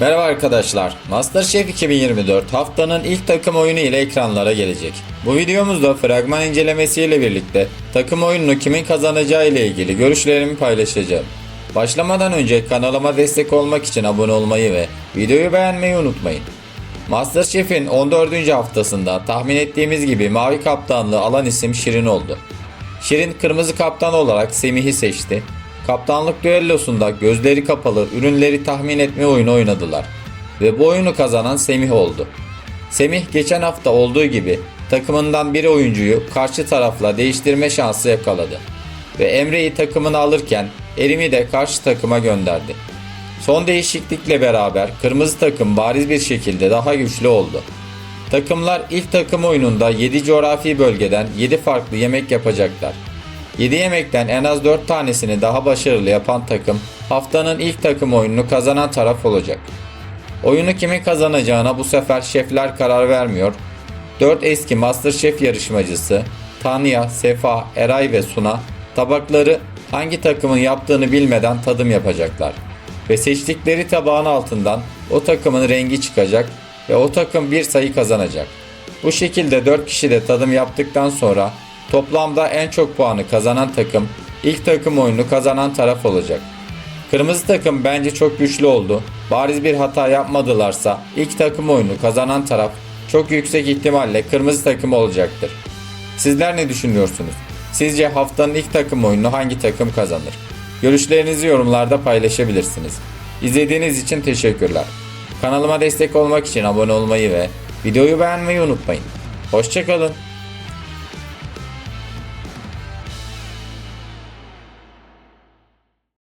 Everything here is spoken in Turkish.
Merhaba arkadaşlar. MasterChef 2024 haftanın ilk takım oyunu ile ekranlara gelecek. Bu videomuzda fragman incelemesiyle birlikte takım oyununu kimin kazanacağı ile ilgili görüşlerimi paylaşacağım. Başlamadan önce kanalıma destek olmak için abone olmayı ve videoyu beğenmeyi unutmayın. MasterChef'in 14. haftasında tahmin ettiğimiz gibi mavi kaptanlığı alan isim Şirin oldu. Şirin kırmızı kaptan olarak Semih'i seçti. Kaptanlık düellosunda gözleri kapalı ürünleri tahmin etme oyunu oynadılar. Ve bu oyunu kazanan Semih oldu. Semih geçen hafta olduğu gibi takımından bir oyuncuyu karşı tarafla değiştirme şansı yakaladı. Ve Emre'yi takımına alırken Erim'i de karşı takıma gönderdi. Son değişiklikle beraber kırmızı takım bariz bir şekilde daha güçlü oldu. Takımlar ilk takım oyununda 7 coğrafi bölgeden 7 farklı yemek yapacaklar. 7 yemekten en az 4 tanesini daha başarılı yapan takım haftanın ilk takım oyununu kazanan taraf olacak. Oyunu kimin kazanacağına bu sefer şefler karar vermiyor. 4 eski Masterchef yarışmacısı Tanya, Sefa, Eray ve Suna tabakları hangi takımın yaptığını bilmeden tadım yapacaklar. Ve seçtikleri tabağın altından o takımın rengi çıkacak ve o takım bir sayı kazanacak. Bu şekilde 4 kişi de tadım yaptıktan sonra toplamda en çok puanı kazanan takım ilk takım oyunu kazanan taraf olacak. Kırmızı takım bence çok güçlü oldu. Bariz bir hata yapmadılarsa ilk takım oyunu kazanan taraf çok yüksek ihtimalle kırmızı takım olacaktır. Sizler ne düşünüyorsunuz? Sizce haftanın ilk takım oyununu hangi takım kazanır? Görüşlerinizi yorumlarda paylaşabilirsiniz. İzlediğiniz için teşekkürler. Kanalıma destek olmak için abone olmayı ve videoyu beğenmeyi unutmayın. Hoşçakalın.